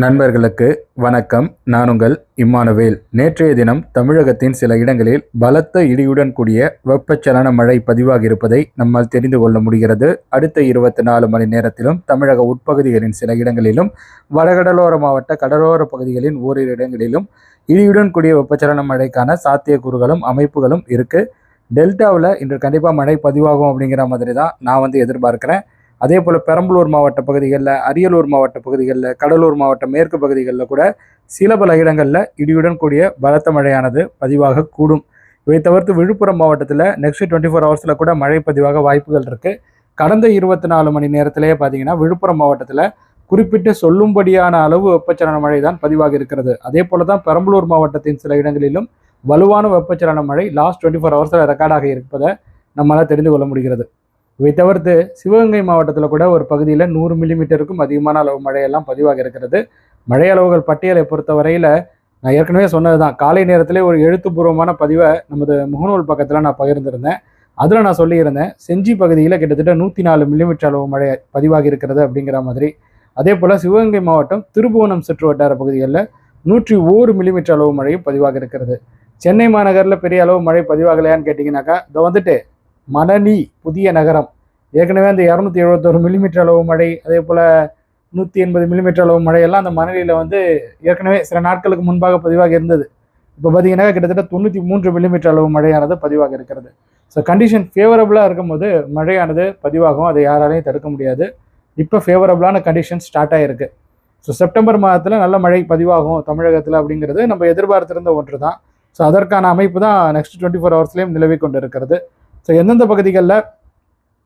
நண்பர்களுக்கு வணக்கம். நான் உங்கள் இம்மானுவேல். நேற்றைய தினம் தமிழகத்தின் சில இடங்களில் பலத்த இடியுடன் கூடிய வெப்பச்சலன மழை பதிவாகி இருப்பதை நம்மால் தெரிந்து கொள்ள முடிகிறது. அடுத்த இருபத்தி நாலு மணி நேரத்திலும் தமிழக உட்பகுதிகளின் சில இடங்களிலும் வடகடலோர மாவட்ட கடலோர பகுதிகளின் ஓரிரு இடங்களிலும் இடியுடன் கூடிய வெப்பச்சலன மழைக்கான சாத்தியக்கூறுகளும் அமைப்புகளும் இருக்குது டெல்டாவில் இன்று கண்டிப்பாக மழை பதிவாகும் அப்படிங்கிற மாதிரி தான் நான் வந்து எதிர்பார்க்கிறேன். அதே போல் பெரம்பலூர் மாவட்ட பகுதிகளில் அரியலூர் மாவட்ட பகுதிகளில் கடலூர் மாவட்ட மேற்கு பகுதிகளில் கூட சில பல இடங்களில் இடியுடன் கூடிய பலத்த மழையானது பதிவாக கூடும். இவை தவிர்த்து விழுப்புரம் மாவட்டத்தில் நெக்ஸ்ட் டுவெண்ட்டி ஃபோர் ஹவர்ஸில் கூட மழை பதிவாக வாய்ப்புகள் இருக்குது கடந்த இருபத்தி நாலு மணி நேரத்திலேயே பார்த்தீங்கன்னா விழுப்புரம் மாவட்டத்தில் குறிப்பிட்டு சொல்லும்படியான அளவு வெப்பச்சலன மழை தான் பதிவாக இருக்கிறது. அதே போல தான் பெரம்பலூர் மாவட்டத்தின் சில இடங்களிலும் வலுவான வெப்பச்சலன மழை லாஸ்ட் டுவெண்ட்டி ஃபோர் ஹவர்ஸில் ரெக்கார்டாக இருப்பதை நம்மளால் தெரிந்து கொள்ள முடிகிறது. இவை தவிர்த்து சிவகங்கை மாவட்டத்தில் கூட ஒரு பகுதியில் நூறு மில்லிமீட்டருக்கும் அதிகமான அளவு மழையெல்லாம் பதிவாக இருக்கிறது. மழை அளவுகள் பட்டியலை பொறுத்த வரையில் நான் ஏற்கனவே சொன்னது தான் காலை நேரத்திலே ஒரு எழுத்துப்பூர்வமான பதிவை நமது முகநூல் பக்கத்தில் நான் பகிர்ந்திருந்தேன். அதில் நான் சொல்லியிருந்தேன் செஞ்சி பகுதியில் கிட்டத்தட்ட நூற்றி நாலு மில்லிமீட்டர் அளவு மழை பதிவாகி இருக்கிறது அப்படிங்கிற மாதிரி. அதே போல் சிவகங்கை மாவட்டம் திருபுவனம் சுற்று வட்டார பகுதிகளில் நூற்றி ஓரு மில்லிமீட்டர் அளவு மழையும் பதிவாக இருக்கிறது. சென்னை மாநகரில் பெரிய அளவு மழை பதிவாகலையான்னு கேட்டிங்கனாக்கா இதை வந்துட்டு மணலி புதிய நகரம். ஏற்கனவே அந்த இரநூத்தி எழுபத்தொரு மில்லிமீட்டர் அளவு மழை அதே போல் நூற்றி எண்பது மில்லிமீட்டர் அளவு மழையெல்லாம் அந்த மணலியில் வந்து ஏற்கனவே சில நாட்களுக்கு முன்பாக பதிவாக இருந்தது. இப்போ பார்த்தீங்கன்னா கிட்டத்தட்ட தொண்ணூற்றி மூன்று மில்லிமீட்டர் அளவு மழையானது பதிவாக இருக்கிறது. ஸோ கண்டிஷன் ஃபேவரபுளாக இருக்கும்போது மழையானது பதிவாகும். அதை யாராலையும் தடுக்க முடியாது. இப்போ ஃபேவரபுளான கண்டிஷன் ஸ்டார்ட் ஆகிருக்கு ஸோ செப்டம்பர் மாதத்தில் நல்ல மழை பதிவாகும் தமிழகத்தில் அப்படிங்கிறது நம்ம எதிர்பார்த்திருந்த ஒன்று தான் ஸோ அதற்கான அமைப்பு தான் நெக்ஸ்ட் டுவெண்ட்டி ஃபோர் ஹவர்ஸ்லேயும் நிலவி கொண்டு இருக்கிறது ஸோ எந்தெந்த பகுதிகளில்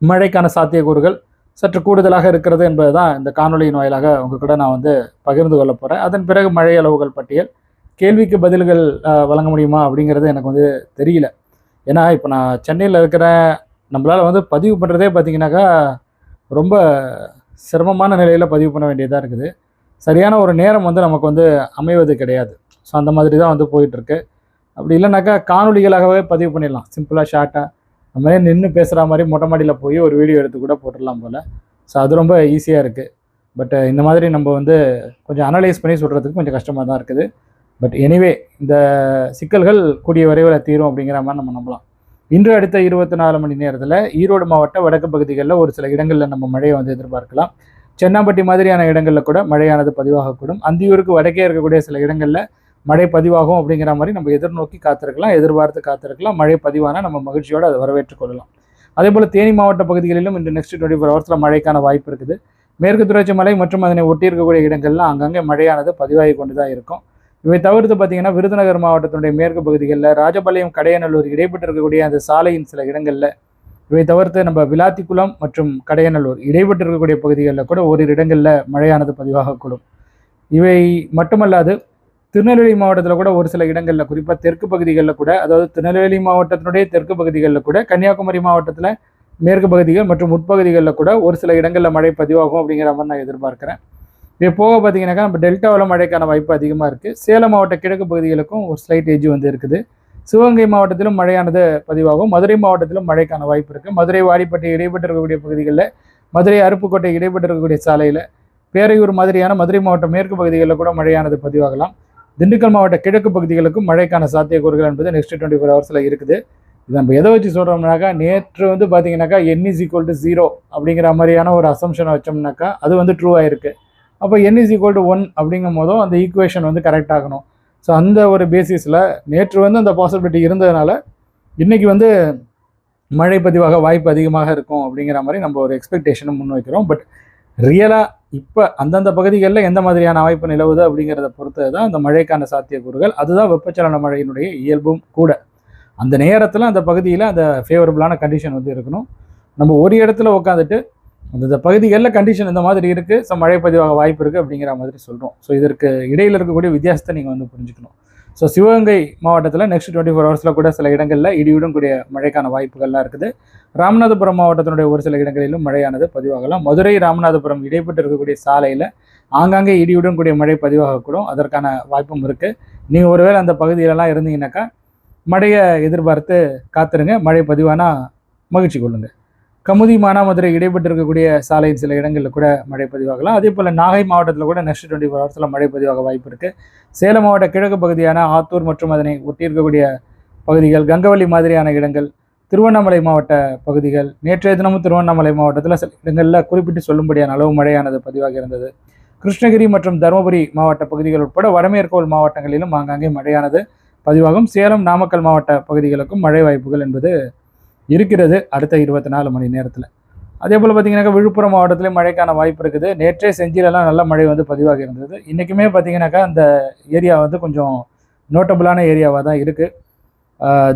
மழைக்கான சாத்தியக்கூறுகள் சற்று கூடுதலாக இருக்கிறது என்பது தான் இந்த காணொலியின் வாயிலாக உங்கள் கூட நான் வந்து பகிர்ந்து கொள்ள போகிறேன் அதன் பிறகு மழை அளவுகள் பட்டியல் கேள்விக்கு பதில்கள் வழங்க முடியுமா அப்படிங்கிறது எனக்கு வந்து தெரியல. ஏன்னா இப்போ நான் சென்னையில் இருக்கிற நம்மளால் வந்து பதிவு பண்ணுறதே பார்த்தீங்கன்னாக்கா ரொம்ப சிரமமான நிலையில் பதிவு பண்ண வேண்டியதாக இருக்குது. சரியான ஒரு நேரம் வந்து நமக்கு வந்து அமைவது கிடையாது. ஸோ அந்த மாதிரி தான் வந்து போயிட்டுருக்கு அப்படி இல்லைனாக்கா காணொலிகளாகவே பதிவு பண்ணிடலாம். சிம்பிளாக ஷார்ட்டாக மாதிரி நின்று பேசுகிற மாதிரி மொட்டை மாடியில் போய் ஒரு வீடியோ எடுத்து கூட போட்டுடலாம் போல். ஸோ அது ரொம்ப ஈஸியாக இருக்குது பட் இந்த மாதிரி நம்ம வந்து கொஞ்சம் அனலைஸ் பண்ணி சொல்கிறதுக்கு கொஞ்சம் கஷ்டமாக தான் இருக்குது. பட் எனிவே இந்த சிக்கல்கள் கூடிய விரைவில் தீரும் அப்படிங்கிற மாதிரி நம்ம நம்பலாம். இன்று அடுத்த இருபத்தி நாலு மணி நேரத்தில் ஈரோடு மாவட்ட வடக்கு பகுதிகளில் ஒரு சில இடங்களில் நம்ம மழையை வந்து எதிர்பார்க்கலாம். சென்னாம்பட்டி மாதிரியான இடங்களில் கூட மழையானது பதிவாகக்கூடும். அந்தியூருக்கு வடக்கே இருக்கக்கூடிய சில இடங்களில் மழை பதிவாகும் அப்படிங்கிற மாதிரி நம்ம எதிர்நோக்கி காத்திருக்கலாம் எதிர்பார்த்து காத்திருக்கலாம். மழை பதிவான நம்ம மகிழ்ச்சியோடு அதை வரவேற்றுக் கொள்ளலாம். அதே போல் தேனி மாவட்ட பகுதிகளிலும் இந்த நெக்ஸ்ட் டுவெண்ட்டி ஃபோர் ஹவர்ஸில் மழைக்கான வாய்ப்பு இருக்குது. மேற்கு தொடர்ச்சி மலை மற்றும் அதனை ஒட்டி இருக்கக்கூடிய இடங்கள்லாம் அங்கங்கே மழையானது பதிவாகி கொண்டு தான் இருக்கும். இவை தவிர்த்து பார்த்தீங்கன்னா விருதுநகர் மாவட்டத்தினுடைய மேற்கு பகுதிகளில் ராஜபாளையம் கடையநல்லூர் இடைப்பட்டு இருக்கக்கூடிய அந்த சாலையின் சில இடங்களில் இவை தவிர்த்து நம்ம விளாத்திக்குளம் மற்றும் கடையநல்லூர் இடைப்பட்டு இருக்கக்கூடிய பகுதிகளில் கூட ஓரிரு இடங்களில் மழையானது பதிவாகக்கூடும். இவை மட்டுமல்லாது திருநெல்வேலி மாவட்டத்தில் கூட ஒரு சில இடங்களில் குறிப்பாக தெற்கு பகுதிகளில் கூட அதாவது திருநெல்வேலி மாவட்டத்தினுடைய தெற்கு பகுதிகளில் கூட கன்னியாகுமரி மாவட்டத்தில் மேற்கு பகுதிகள் மற்றும் உட்பகுதிகளில் கூட ஒரு சில இடங்களில் மழை பதிவாகும் அப்படிங்கிற மாதிரி நான் எதிர்பார்க்குறேன். இது போக பார்த்தீங்கன்னாக்கா நம்ம டெல்டாவில் மழைக்கான வாய்ப்பு அதிகமாக இருக்குது சேலம் மாவட்ட கிழக்கு பகுதிகளுக்கும் ஒரு ஸ்லைட் ஏஜ் வந்து இருக்குது. சிவகங்கை மாவட்டத்திலும் மழையானது பதிவாகும். மதுரை மாவட்டத்திலும் மழைக்கான வாய்ப்பு இருக்குது மதுரை வாடிப்பட்டை இடைப்பட்டு இருக்கக்கூடிய பகுதிகளில் மதுரை அருப்புக்கோட்டை இடைப்பட்டு இருக்கக்கூடிய சாலையில் பேரையூர் மாதிரியான மதுரை மாவட்டம் மேற்கு பகுதிகளில் கூட மழையானது பதிவாகலாம். திண்டுக்கல் மாவட்ட கிழக்கு பகுதிகளுக்கும் மழைக்கான சாத்தியக்கூறுகள் என்பது நெக்ஸ்ட் டுவெண்ட்டி ஃபோர் ஹவர்ஸில் இருக்குது. இது நம்ம எதை வச்சு சொல்கிறோம்னாக்கா நேற்று வந்து பார்த்தீங்கன்னாக்கா N is equal to zero அப்படிங்கிற மாதிரியான ஒரு அசம்ஷனை வச்சோம்னாக்கா அது வந்து ட்ரூ ஆகிருக்கு அப்போ N is equal to one அப்படிங்கும் போதும் அந்த ஈக்குவேஷன் வந்து கரெக்ட் ஆகணும். ஸோ அந்த ஒரு பேசிஸில் நேற்று வந்து அந்த பாசிபிலிட்டி இருந்ததுனால இன்றைக்கி வந்து மழை பதிவாக வாய்ப்பு அதிகமாக இருக்கும் அப்படிங்கிற மாதிரி நம்ம ஒரு எக்ஸ்பெக்டேஷனை முன்வைக்கிறோம். பட் ரியலாக இப்போ அந்தந்த பகுதிகளில் எந்த மாதிரியான அமைப்பு நிலவுது அப்படிங்கிறத பொறுத்தது தான் அந்த மழைக்கான சாத்தியக்கூறுகள். அதுதான் வெப்பச்சலன மழையினுடைய இயல்பும் கூட. அந்த நேரத்தில் அந்த பகுதியில் அந்த ஃபேவரபுளான கண்டிஷன் வந்து இருக்கணும். நம்ம ஒரு இடத்துல உட்காந்துட்டு அந்தந்த பகுதிகளில் கண்டிஷன் இந்த மாதிரி இருக்குது ஸோ மழை பதிவாக வாய்ப்பு இருக்குது அப்படிங்கிற மாதிரி சொல்கிறோம் ஸோ இதற்கு இடையில் இருக்கக்கூடிய வித்தியாசத்தை நீங்கள் வந்து புரிஞ்சுக்கணும். ஸோ சிவகங்கை மாவட்டத்தில் நெக்ஸ்ட் டுவெண்ட்டி ஃபோர் ஹவர்ஸில் கூட சில இடங்களில் இடியுடன் கூடிய மழைக்கான வாய்ப்புகள்லாம் இருக்குது. ராமநாதபுரம் மாவட்டத்தினுடைய ஒரு சில இடங்களிலும் மழையானது பதிவாகலாம். மதுரை ராமநாதபுரம் இடைப்பட்டு இருக்கக்கூடிய சாலையில் ஆங்காங்கே இடியுடன் கூடிய மழை பதிவாகக்கூடும். அதற்கான வாய்ப்பும் இருக்குது நீங்கள் ஒருவேளை அந்த பகுதியிலலாம் இருந்தீங்கன்னாக்கா மழையை எதிர்பார்த்து காத்துருங்க. மழை பதிவானால் மகிழ்ச்சி கொள்ளுங்கள் கமுதி மானாமதுரை இடைப்பட்டு இருக்கக்கூடிய சாலையின் சில இடங்களில் கூட மழை பதிவாகலாம். அதே போல் நாகை மாவட்டத்தில் கூட நெக்ஸ்ட் டுவெண்ட்டி ஃபோர் ஹவர்ஸில் மழை பதிவாக வாய்ப்பு இருக்குது சேலம் மாவட்ட கிழக்கு பகுதியான ஆத்தூர் மற்றும் அதனை ஒட்டியிருக்கக்கூடிய பகுதிகள் கங்கவள்ளி மாதிரியான இடங்கள் திருவண்ணாமலை மாவட்ட பகுதிகள் நேற்றைய தினமும் திருவண்ணாமலை மாவட்டத்தில் சில இடங்களில் குறிப்பிட்டு சொல்லும்படியான அளவு மழையானது பதிவாக இருந்தது. கிருஷ்ணகிரி மற்றும் தருமபுரி மாவட்ட பகுதிகள் உட்பட வடமேற்கோள் மாவட்டங்களிலும் ஆங்காங்கே மழையானது பதிவாகும். சேலம் நாமக்கல் மாவட்ட பகுதிகளுக்கும் மழை வாய்ப்புகள் என்பது இருக்கிறது அடுத்த இருபத்தி நாலு மணி நேரத்தில். அதே போல் பார்த்தீங்கன்னாக்கா விழுப்புரம் மாவட்டத்திலே மழைக்கான வாய்ப்பு இருக்குது. நேற்றே செஞ்சிலெல்லாம் நல்ல மழை வந்து பதிவாக இருந்தது. இன்றைக்குமே பார்த்தீங்கன்னாக்கா அந்த ஏரியா வந்து கொஞ்சம் நோட்டபுளான ஏரியாவாக தான் இருக்குது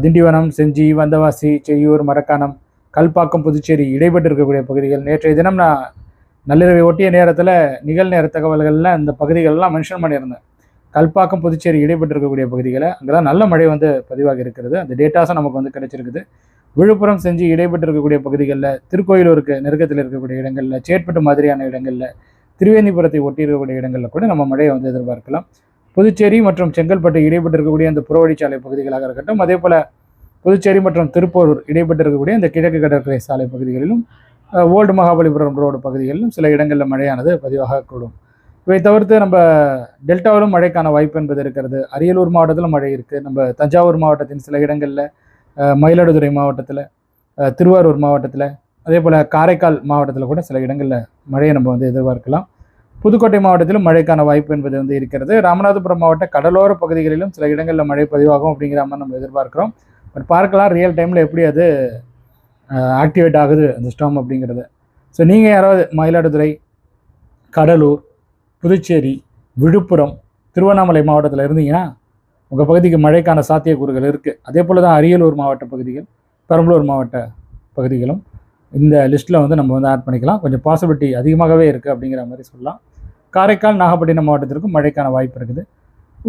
திண்டிவனம் செஞ்சி வந்தவாசி செய்யூர் மரக்காணம் கல்பாக்கம் புதுச்சேரி இடைப்பட்டு இருக்கக்கூடிய பகுதிகள். நேற்றைய தினம் நான் நள்ளிரவை ஒட்டிய நேரத்தில் நிகழ்நேர தகவல்களில் இந்த பகுதிகளெலாம் மென்ஷன் பண்ணியிருந்தேன். கல்பாக்கம் புதுச்சேரி இடைப்பட்டு இருக்கக்கூடிய பகுதிகளை. அங்கே தான் நல்ல மழை வந்து பதிவாக இருக்கிறது. அந்த டேட்டாஸும் நமக்கு வந்து கிடைச்சிருக்குது. விழுப்புரம் செஞ்சு இடைப்பட்டு இருக்கக்கூடிய பகுதிகளில் திருக்கோயிலூருக்கு நெருக்கத்தில் இருக்கக்கூடிய இடங்களில் சேட்பட்டு மாதிரியான இடங்களில் திருவேணிபுரத்தை ஒட்டி இருக்கக்கூடிய இடங்களில் கூட நம்ம மழையை வந்து எதிர்பார்க்கலாம். புதுச்சேரி மற்றும் செங்கல்பட்டு இடைப்பட்டு இருக்கக்கூடிய அந்த புறவழிச்சாலை பகுதிகளாக இருக்கட்டும் அதே போல் புதுச்சேரி மற்றும் திருப்பூர் இடைப்பட்டு இருக்கக்கூடிய இந்த கிழக்கு கடற்கரை சாலை பகுதிகளிலும் ஓல்டு மகாபலிபுரம் ரோடு பகுதிகளிலும் சில இடங்களில் மழையானது பதிவாகக்கூடும் இதை இவை தவிர்த்து நம்ம டெல்டாவிலும் மழைக்கான வாய்ப்பு என்பது இருக்கிறது. அரியலூர் மாவட்டத்திலும் மழை இருக்குது நம்ம தஞ்சாவூர் மாவட்டத்தின் சில இடங்களில் மயிலாடுதுறை மாவட்டத்தில் திருவாரூர் மாவட்டத்தில் அதே போல் காரைக்கால் மாவட்டத்தில் கூட சில இடங்களில் மழையை நம்ம வந்து எதிர்பார்க்கலாம். புதுக்கோட்டை மாவட்டத்திலும் மழைக்கான வாய்ப்பு என்பது வந்து இருக்கிறது. ராமநாதபுரம் மாவட்ட கடலோர பகுதிகளிலும் சில இடங்களில் மழை பதிவாகும் அப்படிங்கிற மாதிரி நம்ம எதிர்பார்க்குறோம். பட் பார்க்கலாம் ரியல் டைமில் எப்படி அது ஆக்டிவேட் ஆகுது அந்த ஸ்டாம் அப்படிங்கிறது. ஸோ நீங்கள் யாராவது மயிலாடுதுறை கடலூர் புதுச்சேரி விழுப்புரம் திருவண்ணாமலை மாவட்டத்தில் இருந்தீங்கன்னா உங்கள் பகுதிக்கு மழைக்கான சாத்தியக்கூறுகள் இருக்குது அதே போல் தான் அரியலூர் மாவட்ட பகுதிகள் பெரம்பலூர் மாவட்ட பகுதிகளும் இந்த லிஸ்ட்டில் வந்து நம்ம வந்து ஆட் பண்ணிக்கலாம். கொஞ்சம் பாசிபிலிட்டி அதிகமாகவே இருக்குது அப்படிங்கிற மாதிரி சொல்லலாம். காரைக்கால் நாகப்பட்டினம் மாவட்டத்திற்கும் மழைக்கான வாய்ப்பு இருக்குது.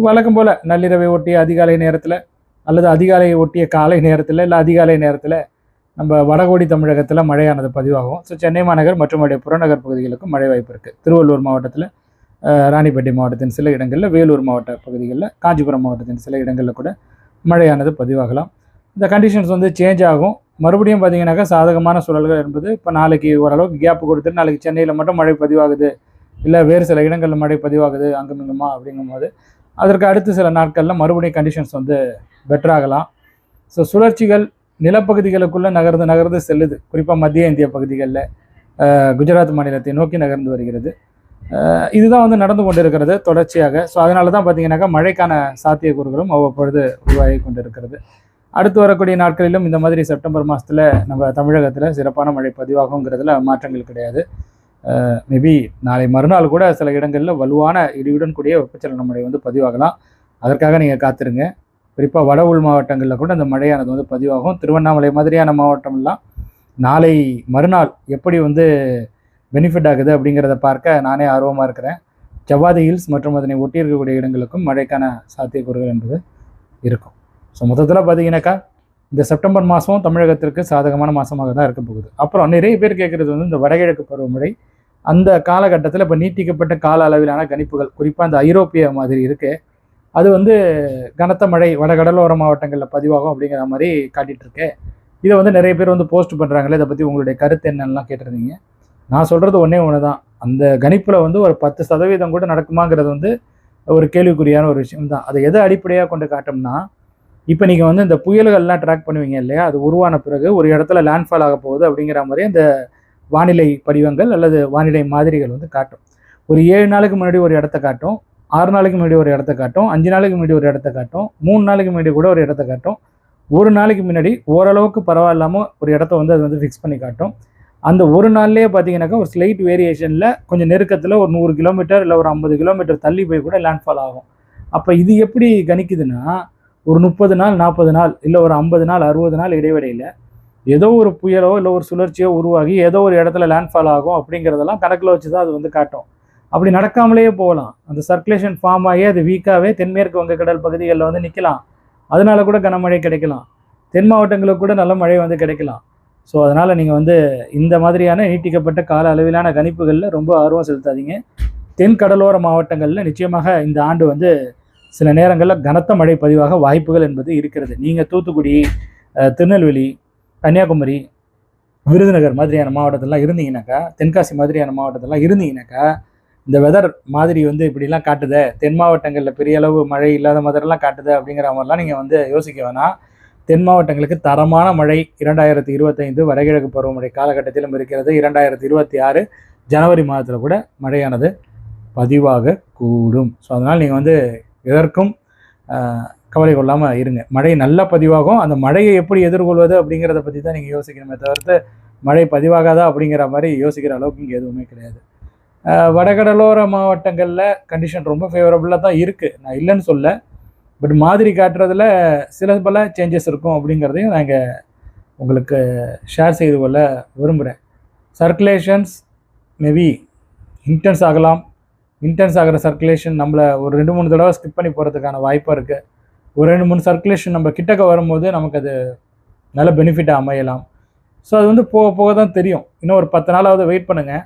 வழக்கம் போல் நள்ளிரவை ஒட்டிய அதிகாலை நேரத்தில் அல்லது அதிகாலையை ஒட்டிய காலை நேரத்தில் இல்லை அதிகாலை நேரத்தில் நம்ம வடகோடி தமிழகத்தில் மழையானது பதிவாகும். ஸோ சென்னை மாநகர் மற்றும் அவருடைய புறநகர் பகுதிகளுக்கும் மழை வாய்ப்பு இருக்குது திருவள்ளூர் மாவட்டத்தில் ராணிப்பேட்டை மாவட்டத்தின் சில இடங்களில் வேலூர் மாவட்ட பகுதிகளில் காஞ்சிபுரம் மாவட்டத்தின் சில இடங்களில் கூட மழையானது பதிவாகலாம். இந்த கண்டிஷன்ஸ் வந்து சேஞ்ச் ஆகும். மறுபடியும் பார்த்தீங்கன்னாக்கா சாதகமான சூழல்கள் என்பது இப்போ நாளைக்கு ஓரளவுக்கு கேப் கொடுத்துட்டு நாளைக்கு சென்னையில் மட்டும் மழை பதிவாகுது. இல்லை வேறு சில இடங்களில் மழை பதிவாகுது அங்குமிங்குமா அப்படிங்கும்போது. அதற்கு அடுத்து சில நாட்களில் மறுபடியும் கண்டிஷன்ஸ் வந்து பெட்டராகலாம் ஸோ சுழற்சிகள் நிலப்பகுதிகளுக்குள்ளே நகர்ந்து நகர்ந்து செல்லுது. குறிப்பாக மத்திய இந்திய பகுதிகளில் குஜராத் மாநிலத்தை நோக்கி நகர்ந்து வருகிறது. இதுதான் வந்து நடந்து கொண்டிருக்கிறது தொடர்ச்சியாக. ஸோ அதனால தான் பார்த்தீங்கன்னாக்கா மழைக்கான சாத்தியக்கூறுகளும் அவ்வப்பொழுது உருவாகி கொண்டிருக்கிறது. அடுத்து வரக்கூடிய நாட்களிலும் இந்த மாதிரி செப்டம்பர் மாதத்தில் நம்ம தமிழகத்தில் சிறப்பான மழை பதிவாகுங்கிறதுல மாற்றங்கள் கிடையாது. மேபி நாளை மறுநாள் கூட சில இடங்களில் வலுவான இடியுடன் கூடிய வெப்பச்சலன மழை வந்து பதிவாகலாம். அதற்காக நீங்கள் காத்திருங்க. குறிப்பாக வட உள் மாவட்டங்களில் கூட அந்த மழையானது வந்து பதிவாகும். திருவண்ணாமலை மாதிரியான மாவட்டம்லாம் நாளை மறுநாள் எப்படி வந்து பெனிஃபிட் ஆகுது அப்படிங்கிறத பார்க்க நானே ஆர்வமாக இருக்கிறேன். ஜவ்வாதி ஹில்ஸ் மற்றும் அதனை ஒட்டி இருக்கக்கூடிய இடங்களுக்கும் மழைக்கான சாத்தியக்கூறுகள் என்பது இருக்கும். ஸோ மொத்தத்தில் பார்த்தீங்கன்னாக்கா இந்த செப்டம்பர் மாதம் தமிழகத்திற்கு சாதகமான மாதமாக தான் இருக்க போகுது. அப்புறம் நிறைய பேர் கேட்குறது வந்து இந்த வடகிழக்கு பருவமழை அந்த காலகட்டத்தில் இப்போ நீட்டிக்கப்பட்ட கால அளவிலான கணிப்புகள் குறிப்பாக அந்த ஐரோப்பிய மாதிரி இருக்குது அது வந்து கனத்த மழை வடகடலோர மாவட்டங்களில் பதிவாகும் அப்படிங்கிற மாதிரி காட்டிகிட்ருக்கு இதை வந்து நிறைய பேர் வந்து போஸ்ட் பண்ணுறாங்களே இதை பற்றி உங்களுடைய கருத்து என்னென்னலாம் கேட்டிருந்தீங்க? நான் சொல்கிறது ஒன்றே ஒன்று தான் அந்த கணிப்பில் வந்து ஒரு பத்து சதவீதம் கூட நடக்குமாங்கிறது வந்து ஒரு கேள்விக்குறியான ஒரு விஷயம் தான் அதை எதை அடிப்படையாக கொண்டு காட்டோம்னா இப்போ நீங்கள் வந்து இந்த புயல்கள்லாம் ட்ராக் பண்ணுவீங்க இல்லையா? அது உருவான பிறகு ஒரு இடத்துல லேண்ட்ஃபால் ஆக போகுது அப்படிங்கிற மாதிரி அந்த வானிலை படிவங்கள் அல்லது வானிலை மாதிரிகள் வந்து காட்டும். ஒரு ஏழு நாளுக்கு முன்னாடி ஒரு இடத்த காட்டும் ஆறு நாளைக்கு முன்னாடி ஒரு இடத்த காட்டும் அஞ்சு நாளைக்கு முன்னாடி ஒரு இடத்த காட்டும் மூணு நாளைக்கு முன்னாடி கூட ஒரு இடத்த காட்டும் ஒரு நாளைக்கு முன்னாடி ஓரளவுக்கு பரவாயில்லாமல் ஒரு இடத்த வந்து அது வந்து ஃபிக்ஸ் பண்ணி காட்டும். அந்த ஒரு நாள்லேயே பார்த்தீங்கன்னாக்கா ஒரு ஸ்லைட் வேரியேஷனில் கொஞ்சம் நெருக்கத்தில் ஒரு நூறு கிலோமீட்டர் இல்லை ஒரு ஐம்பது கிலோமீட்டர் தள்ளி போய் கூட லேண்ட்ஃபால் ஆகும். அப்போ இது எப்படி கணிக்குதுன்னா ஒரு முப்பது நாள் நாற்பது நாள் இல்லை ஒரு ஐம்பது நாள் அறுபது நாள் இடைவெளியில் ஏதோ ஒரு புயலோ இல்லை ஒரு சுழற்சியோ உருவாகி ஏதோ ஒரு இடத்துல லேண்ட்ஃபால் ஆகும் அப்படிங்கிறதெல்லாம் கணக்கில் வச்சு தான் அது வந்து காட்டும். அப்படி நடக்காமலேயே போகலாம். அந்த சர்க்குலேஷன் ஃபார்ம் ஆகி அது வீக்காகவே தென்மேற்கு வங்கக்கடல் பகுதிகளில் வந்து நிற்கலாம் அதனால கூட கனமழை கிடைக்கலாம். தென் மாவட்டங்களுக்கு கூட நல்ல மழை வந்து கிடைக்கலாம். ஸோ அதனால் நீங்கள் வந்து இந்த மாதிரியான நீட்டிக்கப்பட்ட கால அளவிலான கணிப்புகளில் ரொம்ப ஆர்வம் செலுத்தாதீங்க. தென் கடலோர மாவட்டங்களில் நிச்சயமாக இந்த ஆண்டு வந்து சில நேரங்களில் கனத்த மழை பதிவாக வாய்ப்புகள் என்பது இருக்கிறது. நீங்கள் தூத்துக்குடி திருநெல்வேலி கன்னியாகுமரி விருதுநகர் மாதிரியான மாவட்டத்திலாம் இருந்தீங்கன்னாக்கா தென்காசி மாதிரியான மாவட்டத்திலாம் இருந்தீங்கன்னாக்கா இந்த வெதர் மாதிரி வந்து இப்படிலாம் காட்டுது தென் மாவட்டங்களில் பெரிய அளவு மழை இல்லாத மாதிரிலாம் காட்டுது அப்படிங்கிற மாதிரிலாம் நீங்கள் வந்து யோசிக்க வேணாம். தென் மாவட்டங்களுக்கு தரமான மழை இரண்டாயிரத்தி இருபத்தைந்து வடகிழக்கு பருவமழை காலகட்டத்திலும் இருக்கிறது. இரண்டாயிரத்தி இருபத்தி ஆறு ஜனவரி மாதத்தில் கூட மழையானது பதிவாக கூடும். ஸோ அதனால் நீங்கள் வந்து எதற்கும் கவலை கொள்ளாமல் இருங்க. மழை நல்ல பதிவாகும். அந்த மழையை எப்படி எதிர்கொள்வது அப்படிங்கிறத பற்றி தான் நீங்கள் யோசிக்கணுமே தவிர்த்து மழை பதிவாகாதா அப்படிங்கிற மாதிரி யோசிக்கிற அளவுக்கு இங்கே எதுவுமே கிடையாது. வடகடலோர மாவட்டங்களில் கண்டிஷன் ரொம்ப ஃபேவரபுளாக தான் இருக்குது நான் இல்லைன்னு சொல்ல. பட் மாதிரி காட்டுறதுல சில பல சேஞ்சஸ் இருக்கும் அப்படிங்கிறதையும் நாங்கள் உங்களுக்கு ஷேர் செய்து கொள்ள விரும்புகிறேன் சர்க்குலேஷன்ஸ் மேபி இன்டென்ஸ் ஆகலாம். இன்டென்ஸ் ஆகிற சர்க்குலேஷன் நம்மளை ஒரு ரெண்டு மூணு தடவை ஸ்கிப் பண்ணி போகிறதுக்கான வாய்ப்பாக இருக்குது ஒரு ரெண்டு மூணு சர்க்குலேஷன் நம்ம கிட்டக்க வரும்போது நமக்கு அது நல்ல பெனிஃபிட்டாக அமையலாம். ஸோ அது வந்து போக போக தான் தெரியும். இன்னும் ஒரு பத்து நாளாவது வெயிட் பண்ணுங்கள்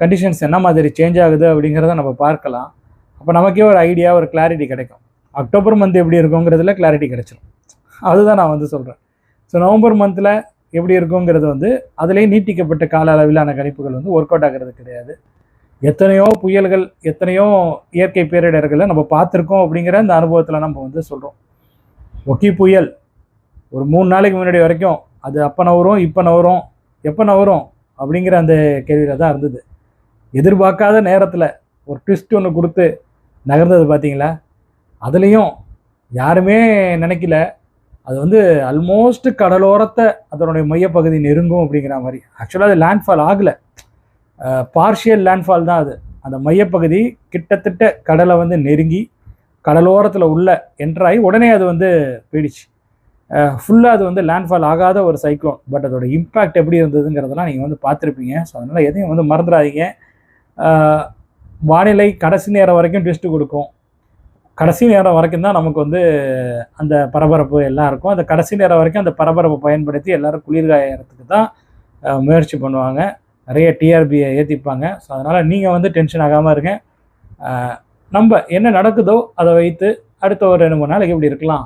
கண்டிஷன்ஸ் என்ன மாதிரி சேஞ்ச் ஆகுது அப்படிங்கிறத நம்ம பார்க்கலாம். அப்போ நமக்கே ஒரு ஐடியா ஒரு கிளாரிட்டி கிடைக்கும். அக்டோபர் மந்த் எப்படி இருக்குங்கிறதுல கிளாரிட்டி கிடைச்சிரும். அதுதான் நான் வந்து சொல்கிறேன் ஸோ நவம்பர் மந்தில் எப்படி இருக்குங்கிறது வந்து அதுலேயே நீட்டிக்கப்பட்ட கால அளவிலான கணிப்புகள் வந்து ஒர்க் அவுட் ஆகிறது கிடையாது. எத்தனையோ புயல்கள் எத்தனையோ இயற்கை பேரிடர்களை நம்ம பார்த்துருக்கோம் அப்படிங்கிற அந்த அனுபவத்தில் நம்ம வந்து சொல்கிறோம் ஒக்கி புயல் ஒரு மூணு நாளைக்கு முன்னாடி வரைக்கும் அது அப்போ நவரும் இப்போ நவரும் எப்போ நவரும் அப்படிங்கிற அந்த கேள்வியில் தான் இருந்தது. எதிர்பார்க்காத நேரத்தில் ஒரு ட்விஸ்ட் ஒன்று கொடுத்து நகர்ந்தது பார்த்தீங்களா அதுலேயும் யாருமே நினைக்கல. அது வந்து அல்மோஸ்ட் கடலோரத்தை அதனுடைய மையப்பகுதி நெருங்கும் அப்படிங்கிற மாதிரி. ஆக்சுவலாக அது லேண்ட்ஃபால் ஆகலை. பார்ஷியல் லேண்ட்ஃபால் தான் அது. அந்த மையப்பகுதி கிட்டத்தட்ட கடலை வந்து நெருங்கி கடலோரத்தில் உள்ள என்ட்ராகி உடனே அது வந்து போயிடுச்சு. ஃபுல்லாக அது வந்து லேண்ட்ஃபால் ஆகாத ஒரு சைக்ளோன் பட் அதோட இம்பேக்ட் எப்படி இருந்ததுங்கிறதெல்லாம் நீங்கள் வந்து பார்த்துருப்பீங்க. ஸோ அதனால் எதையும் வந்து மறந்துடாதீங்க. வானிலை கடைசி நேரம் வரைக்கும் ட்விஸ்ட்டு கொடுக்கும். கடைசி நேரம் வரைக்கும் தான் நமக்கு வந்து அந்த பரபரப்பு எல்லாம் இருக்கும். அந்த கடைசி நேரம் வரைக்கும் அந்த பரபரப்பை பயன்படுத்தி எல்லாரும் குளிர்காயறதுக்கு தான் முயற்சி பண்ணுவாங்க. நிறைய டிஆர்பியை ஏற்றிப்பாங்க ஸோ அதனால் நீங்கள் வந்து டென்ஷன் ஆகாமல் இருங்க. நம்ம என்ன நடக்குதோ அதை வைத்து அடுத்த ஒரு ரெண்டு மூணு நாளைக்கு இப்படி இருக்கலாம்.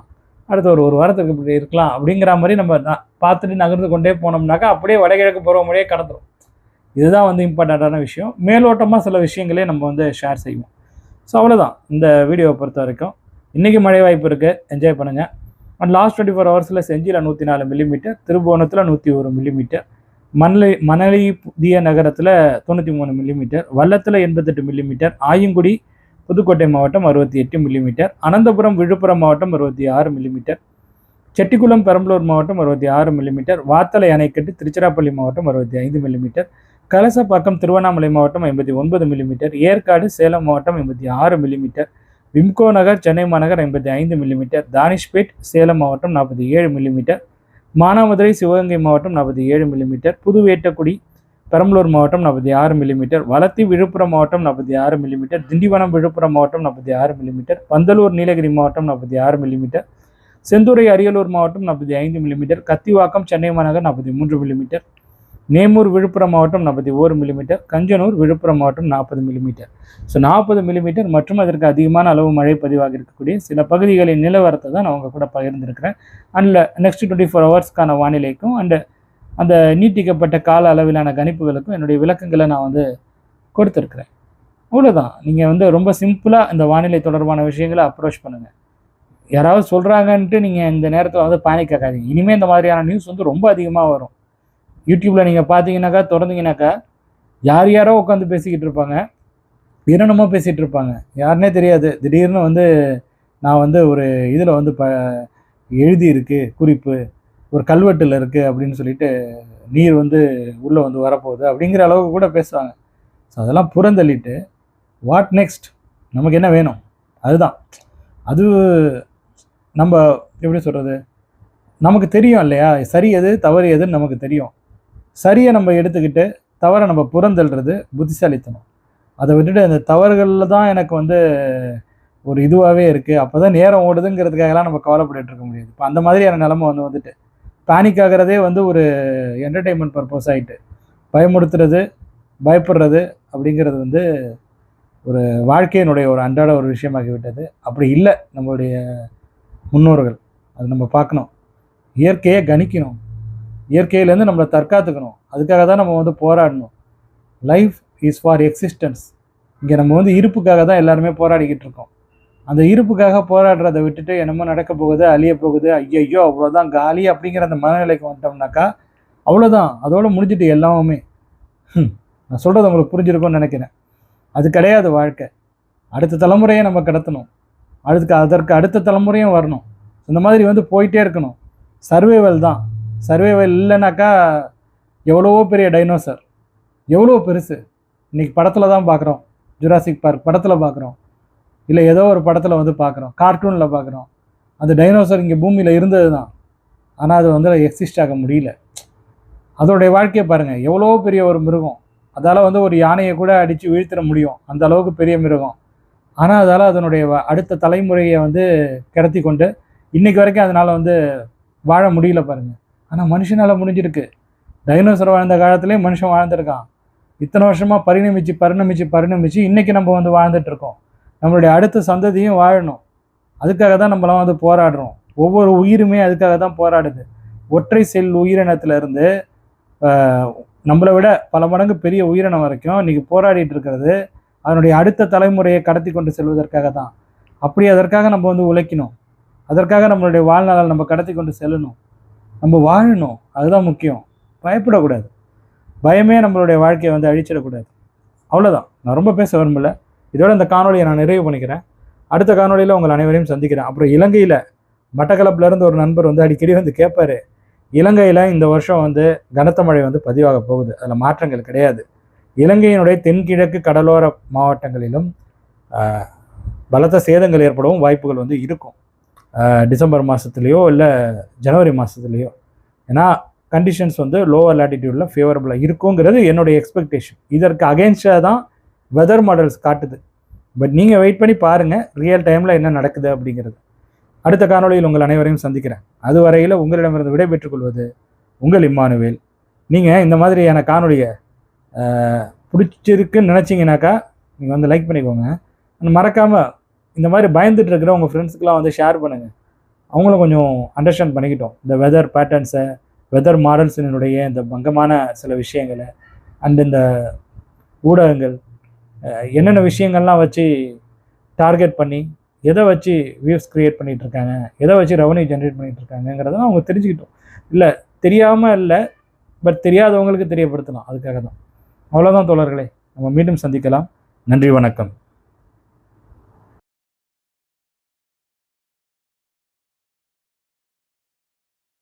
அடுத்த ஒரு ஒரு வாரத்துக்கு இப்படி இருக்கலாம் அப்படிங்கிற மாதிரி நம்ம ந- பார்த்துட்டு நகர்ந்து கொண்டே போனோம்னாக்கா அப்படியே வடகிழக்கு போகிற பருவமழையே கடந்துடும் இதுதான் வந்து இம்பார்ட்டண்ட்டான விஷயம். மேலோட்டமாக சில விஷயங்களே நம்ம வந்து ஷேர் செய்வோம். ஸோ அவ்வளோதான் இந்த வீடியோவை பொறுத்த வரைக்கும் இன்றைக்கி மழை வாய்ப்பு இருக்குது என்ஜாய் பண்ணுங்கள் அண்ட் லாஸ்ட் டுவெண்ட்டி ஃபோர் ஹவர்ஸில் செஞ்சியில் நூற்றி நாலு மில்லிமீட்டர் திருபுவனத்தில் நூற்றி ஒரு மில்லிமீட்டர் மணலி மணலி புதிய நகரத்தில் தொண்ணூற்றி மூணு மில்லிமீட்டர் வல்லத்தில் எண்பத்தெட்டு மில்லிமீட்டர் ஆயங்குடி புதுக்கோட்டை மாவட்டம் அறுபத்தி எட்டு மில்லிமீட்டர் அனந்தபுரம் விழுப்புரம் மாவட்டம் அறுபத்தி ஆறு மில்லிமீட்டர் செட்டிக்குளம் பெரம்பலூர் மாவட்டம் அறுபத்தி ஆறு மில்லிமீட்டர் வாத்தலை அணைக்கட்டு திருச்சிராப்பள்ளி மாவட்டம் அறுபத்தி ஐந்து மில்லிமீட்டர் கலசப்பாக்கம் திருவண்ணாமலை மாவட்டம் ஐம்பத்தி ஒன்பது மில்லிமீட்டர் ஏற்காடு சேலம் மாவட்டம் எண்பத்தி ஆறு மில்லிமீட்டர் விம்கோ நகர் சென்னை மாநகர் ஐம்பத்தி ஐந்து மில்லிமீட்டர் தானிஷ்பேட் சேலம் மாவட்டம் நாற்பத்தி ஏழு மில்லிமீட்டர் மானாமதுரை சிவகங்கை மாவட்டம் நாற்பத்தி ஏழு மில்லிமீட்டர் புதுவேட்டக்குடி பெரம்பலூர் மாவட்டம் நாற்பத்தி ஆறு மில்லிமீட்டர் வளத்தி விழுப்புரம் மாவட்டம் நாற்பத்தி ஆறு மில்லிமீட்டர் திண்டிவனம் விழுப்புரம் மாவட்டம் நாற்பத்தி ஆறு மில்லிமீட்டர் பந்தலூர் நீலகிரி மாவட்டம் நாற்பத்தி ஆறு மில்லிமீட்டர் செந்துறை அரியலூர் மாவட்டம் நாற்பத்தி ஐந்து மில்லிமீட்டர் கத்திவாக்கம் சென்னை மாநகர் நாற்பத்தி மூன்று மில்லிமீட்டர் நேமூர் விழுப்புரம் மாவட்டம் நாற்பத்தி ஓரு மில்லிமீட்டர் கஞ்சனூர் விழுப்புரம் மாவட்டம் நாற்பது மில்லிமீட்டர் ஸோ நாற்பது மில்லிமீட்டர் மற்றும் அதற்கு அதிகமான அளவு மழை பதிவாக இருக்கக்கூடிய சில பகுதிகளின் நிலவரத்தை தான் நான் உங்கள் கூட பகிர்ந்திருக்கிறேன். அண்ட் நெக்ஸ்ட் டுவெண்ட்டி ஃபோர் ஹவர்ஸ்க்கான வானிலைக்கும் அண்டு uh, அந்த நீட்டிக்கப்பட்ட கால அளவிலான கணிப்புகளுக்கும் என்னுடைய விளக்கங்களை நான் வந்து கொடுத்துருக்குறேன். அவ்வளோதான் நீங்கள் வந்து ரொம்ப சிம்பிளாக இந்த வானிலை தொடர்பான விஷயங்களை அப்ரோச் பண்ணுங்கள் யாராவது சொல்கிறாங்கன்ட்டு நீங்கள் இந்த நேரத்தில் வந்து பேனிக் ஆகாதீங்க. இனிமேல் இந்த மாதிரியான நியூஸ் வந்து ரொம்ப அதிகமாக வரும். யூடியூப்பில் நீங்கள் பார்த்தீங்கன்னாக்கா திறந்தீங்கன்னாக்கா யார் யாரோ உட்காந்து பேசிக்கிட்டு இருப்பாங்க. என்னென்னமோ பேசிகிட்டு இருப்பாங்க. யாருனே தெரியாது. திடீர்னு வந்து நான் வந்து ஒரு இதில் வந்து ப எழுதியிருக்கு குறிப்பு. ஒரு கல்வெட்டில் இருக்குது அப்படின்னு சொல்லிட்டு நீர் வந்து உள்ளே வந்து வரப்போகுது அப்படிங்கிற அளவுக்கு கூட பேசுவாங்க. ஸோ அதெல்லாம் புறந்தள்ளிட்டு வாட் நெக்ஸ்ட் நமக்கு என்ன வேணும்? அதுதான். அது நம்ம எப்படி சொல்கிறது நமக்கு தெரியும் இல்லையா? சரி எது தவறு எதுன்னு நமக்கு தெரியும். சரியை நம்ம எடுத்துக்கிட்டு தவறை நம்ம புறந்தள்ளுறது புத்திசாலித்தனம். அதை விட்டுட்டு அந்த தவறுகளில் தான் எனக்கு வந்து ஒரு இதுவாகவே இருக்குது அப்போ தான் நேரம் ஓடுதுங்கிறதுக்காகலாம் நம்ம கவலைப்பட்டுட்டு இருக்க முடியாது. இப்போ அந்த மாதிரியான நிலமை வந்து வந்துட்டு பேனிக் ஆகிறதே வந்து ஒரு என்டர்டெயின்மெண்ட் பர்பஸ் ஆகிட்டு பயமுடுத்துறது பயப்படுறது அப்படிங்கிறது வந்து ஒரு வாழ்க்கையினுடைய ஒரு அன்றாட ஒரு விஷயமாகி விட்டது அப்படி இல்லை நம்மளுடைய முன்னோர்கள். அது நம்ம பார்க்கணும். இயற்கையை கணிக்கணும். இயற்கையிலேருந்து நம்மளை தற்காத்துக்கணும். அதுக்காக தான் நம்ம வந்து போராடணும். லைஃப் இஸ் ஃபார் எக்ஸிஸ்டன்ஸ் இங்கே நம்ம வந்து இருப்புக்காக தான் எல்லாருமே போராடிக்கிட்டு இருக்கோம். அந்த இருப்புக்காக போராடுறதை விட்டுட்டு என்னமோ நடக்க போகுது அழிய போகுது ஐயையோ அவ்வளோதான் காலி அப்படிங்கிற அந்த மனநிலைக்கு வந்துட்டோம்னாக்கா அவ்வளோதான் அதோடு முடிஞ்சிட்டு எல்லாமே நான் சொல்கிறது உங்களுக்கு புரிஞ்சிருக்கும்னு நினைக்கிறேன். அது கிடையாது வாழ்க்கை. அடுத்த தலைமுறையை நம்ம கடத்தணும். அதுக்கு அதற்கு அடுத்த தலைமுறையும் வரணும். இந்த மாதிரி வந்து போயிட்டே இருக்கணும். சர்வைவல் தான். சர்வைவல் இல்லைனாக்கா எவ்வளவோ பெரிய டைனோசர் எவ்வளோ பெருசு. இன்றைக்கி படத்தில் தான் பார்க்குறோம் ஜுராசிக் பார்க் படத்தில் பார்க்குறோம் இல்லை ஏதோ ஒரு படத்தில் வந்து பார்க்குறோம் கார்ட்டூனில் பார்க்குறோம் அந்த டைனோசர் இங்கே பூமியில் இருந்தது தான் ஆனால் அது வந்து எக்ஸிஸ்ட் ஆக முடியல. அதோடைய வாழ்க்கையை பாருங்கள் எவ்வளோ பெரிய ஒரு மிருகம். அதால் வந்து ஒரு யானையை கூட அடித்து வீழ்த்திட முடியும். அந்த அளவுக்கு பெரிய மிருகம். ஆனால் அதால் அதனுடைய வ- அடுத்த தலைமுறையை வந்து கிடத்தி கொண்டு இன்றைக்கி வரைக்கும் அதனால் வந்து வாழ முடியல பாருங்கள் ஆனால் மனுஷனால் முடிஞ்சிருக்கு. டைனோசர் வாழ்ந்த காலத்திலே மனுஷன் வாழ்ந்திருக்கான். இத்தனை வருஷமாக பரிணமிச்சு பரிணமிச்சு பரிணமிச்சு இன்றைக்கி நம்ம வந்து வாழ்ந்துட்டு இருக்கோம் நம்மளுடைய அடுத்த சந்ததியும் வாழணும். அதுக்காக தான் நம்மளாம் வந்து போராடுறோம். ஒவ்வொரு உயிருமே அதுக்காக தான் போராடுது. ஒற்றை செல் உயிரினத்திலேருந்து நம்மளை விட பல மடங்கு பெரிய உயிரினம் வரைக்கும் இன்றைக்கி போராடிட்டு இருக்கிறது. அதனுடைய அடுத்த தலைமுறையை கடத்தி கொண்டு செல்வதற்காக தான் அப்படி அதற்காக நம்ம வந்து உழைக்கணும். அதற்காக நம்மளுடைய வாழ்நாளால் நம்ம கடத்தி கொண்டு செல்லணும். நம்ம வாழணும். அதுதான் முக்கியம். பயப்படக்கூடாது. பயமே நம்மளுடைய வாழ்க்கையை வந்து அழிச்சிடக்கூடாது. அவ்வளோதான் நான் ரொம்ப பேச விரும்பல. இதோட இந்த காணொலியை நான் நிறைவு பண்ணிக்கிறேன். அடுத்த காணொலியில் உங்கள் அனைவரையும் சந்திக்கிறேன். அப்புறம் இலங்கையில் மட்டக்களப்புலேருந்து ஒரு நண்பர் வந்து அடிக்கடி வந்து கேட்பாரு. இலங்கையில் இந்த வருஷம் வந்து கனத்த மழை வந்து பதிவாக போகுது. அதில் மாற்றங்கள் கிடையாது. இலங்கையினுடைய தென்கிழக்கு கடலோர மாவட்டங்களிலும் பலத்த சேதங்கள் ஏற்படவும் வாய்ப்புகள் வந்து இருக்கும். டிசம்பர் மாதத்துலேயோ இல்லை ஜனவரி மாதத்துலேயோ ஏன்னா கண்டிஷன்ஸ் வந்து லோவர் லேட்டிடியூடில் ஃபேவரபுளாக இருக்குங்கிறது என்னுடைய எக்ஸ்பெக்டேஷன் இதற்கு அகேன்ஸ்டாக தான் வெதர் மாடல்ஸ் காட்டுது. பட் நீங்கள் வெயிட் பண்ணி பாருங்கள் ரியல் டைமில் என்ன நடக்குது அப்படிங்கிறது. அடுத்த காணொளியில் உங்கள் அனைவரையும் சந்திக்கிறேன். அதுவரையில் உங்களிடமிருந்து விடைபெற்றுக்கொள்வது உங்கள் இம்மானுவேல். நீங்கள் இந்த மாதிரியான காணொளியை பிடிச்சிருக்குன்னு நினச்சிங்கனாக்கா நீங்கள் வந்து லைக் பண்ணிக்கோங்க. மறக்காமல் இந்த மாதிரி பயந்துட்டு இருக்கிற உங்கள் ஃப்ரெண்ட்ஸுக்கெலாம் வந்து ஷேர் பண்ணுங்கள் அவங்களும் கொஞ்சம் அண்டர்ஸ்டாண்ட் பண்ணிக்கிட்டோம். இந்த வெதர் பேட்டர்ன்ஸை வெதர் மாடல்ஸினுடைய இந்த பங்கமான சில விஷயங்களை அண்ட் இந்த ஊடகங்கள் என்னென்ன விஷயங்கள்லாம் வச்சு டார்கெட் பண்ணி எதை வச்சு வியூஸ் க்ரியேட் பண்ணிகிட்டு இருக்காங்க எதை வச்சு ரெவன்யூ ஜென்ரேட் பண்ணிகிட்டு இருக்காங்கங்கிறத அவங்க தெரிஞ்சுக்கிட்டோம். இல்லை தெரியாமல் இல்லை பட் தெரியாதவங்களுக்கு தெரியப்படுத்தலாம். அதுக்காக தான் அவ்வளோதான் தோழர்களே. நம்ம மீண்டும் சந்திக்கலாம். நன்றி வணக்கம்.